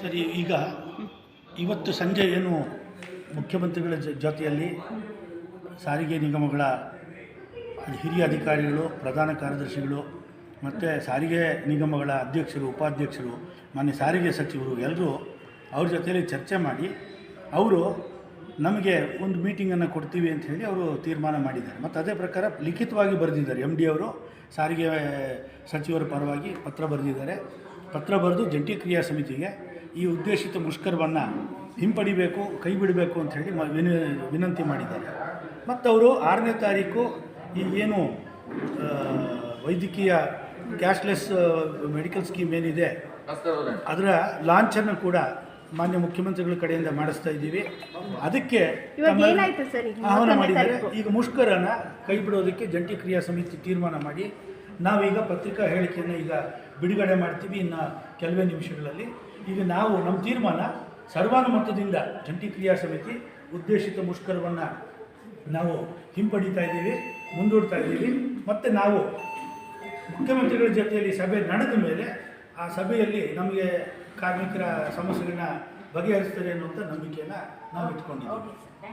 ಸರಿ, ಈಗ ಇವತ್ತು ಸಂಜೆ ಏನು ಮುಖ್ಯಮಂತ್ರಿಗಳ ಜೊತೆಯಲ್ಲಿ ಸಾರಿಗೆ ನಿಗಮಗಳ ಹಿರಿಯ ಅಧಿಕಾರಿಗಳು, ಪ್ರಧಾನ ಕಾರ್ಯದರ್ಶಿಗಳು ಮತ್ತು ಸಾರಿಗೆ ನಿಗಮಗಳ ಅಧ್ಯಕ್ಷರು, ಉಪಾಧ್ಯಕ್ಷರು, ಮಾನ್ಯ ಸಾರಿಗೆ ಸಚಿವರು ಎಲ್ಲರೂ ಅವ್ರ ಜೊತೆಯಲ್ಲಿ ಚರ್ಚೆ ಮಾಡಿ ಅವರು ನಮಗೆ ಒಂದು ಮೀಟಿಂಗನ್ನು ಕೊಡ್ತೀವಿ ಅಂತ ಹೇಳಿ ಅವರು ತೀರ್ಮಾನ ಮಾಡಿದ್ದಾರೆ. ಮತ್ತು ಅದೇ ಪ್ರಕಾರ ಲಿಖಿತವಾಗಿ ಬರೆದಿದ್ದಾರೆ. ಎಂ ಡಿ ಅವರು ಸಾರಿಗೆ ಸಚಿವರ ಪರವಾಗಿ ಪತ್ರ ಬರೆದಿದ್ದಾರೆ. ಪತ್ರ ಬರೆದು ಜಂಟಿ ಕ್ರಿಯಾ ಸಮಿತಿಗೆ ಈ ಉದ್ದೇಶಿತ ಮುಷ್ಕರವನ್ನು ಹಿಂಪಡಿಬೇಕು ಕೈ ಬಿಡಬೇಕು ಅಂತ ಹೇಳಿ ಮ- ವಿನ ವಿನಂತಿ ಮಾಡಿದ್ದಾರೆ. ಮತ್ತು ಅವರು ಆರನೇ ತಾರೀಕು ಈ ಏನು ವೈದ್ಯಕೀಯ ಕ್ಯಾಶ್ಲೆಸ್ ಮೆಡಿಕಲ್ ಸ್ಕೀಮ್ ಏನಿದೆ ಅದರ ಲಾಂಚನ್ನು ಕೂಡ ಮಾನ್ಯ ಮುಖ್ಯಮಂತ್ರಿಗಳ ಕಡೆಯಿಂದ ಮಾಡಿಸ್ತಾ ಇದ್ದೀವಿ. ಅದಕ್ಕೆ ಆಹ್ವಾನ ಮಾಡಿದ್ದಾರೆ. ಈಗ ಮುಷ್ಕರನ ಕೈ ಬಿಡೋದಕ್ಕೆ ಜಂಟಿ ಕ್ರಿಯಾ ಸಮಿತಿ ತೀರ್ಮಾನ ಮಾಡಿ ನಾವೀಗ ಪತ್ರಿಕಾ ಹೇಳಿಕೆಯನ್ನು ಈಗ ಬಿಡುಗಡೆ ಮಾಡ್ತೀವಿ ಇನ್ನು ಕೆಲವೇ ನಿಮಿಷಗಳಲ್ಲಿ. ಈಗ ನಾವು ನಮ್ಮ ತೀರ್ಮಾನ ಸರ್ವಾನುಮತದಿಂದ ಜಂಟಿ ಕ್ರಿಯಾ ಸಮಿತಿ ಉದ್ದೇಶಿತ ಮುಷ್ಕರವನ್ನು ನಾವು ಹಿಂಪಡಿತಾ ಇದ್ದೀವಿ, ಮುಂದೂಡ್ತಾ ಇದ್ದೀವಿ. ಮತ್ತು ನಾವು ಮುಖ್ಯಮಂತ್ರಿಗಳ ಜೊತೆಯಲ್ಲಿ ಸಭೆ ನಡೆದ ಮೇಲೆ ಆ ಸಭೆಯಲ್ಲಿ ನಮಗೆ ಕಾರ್ಮಿಕರ ಸಮಸ್ಯೆಗಳನ್ನ ಬಗೆಹರಿಸ್ತಾರೆ ಅನ್ನುವಂಥ ನಂಬಿಕೆಯನ್ನು ನಾವು ಇಟ್ಕೊಂಡಿದ್ದೀವಿ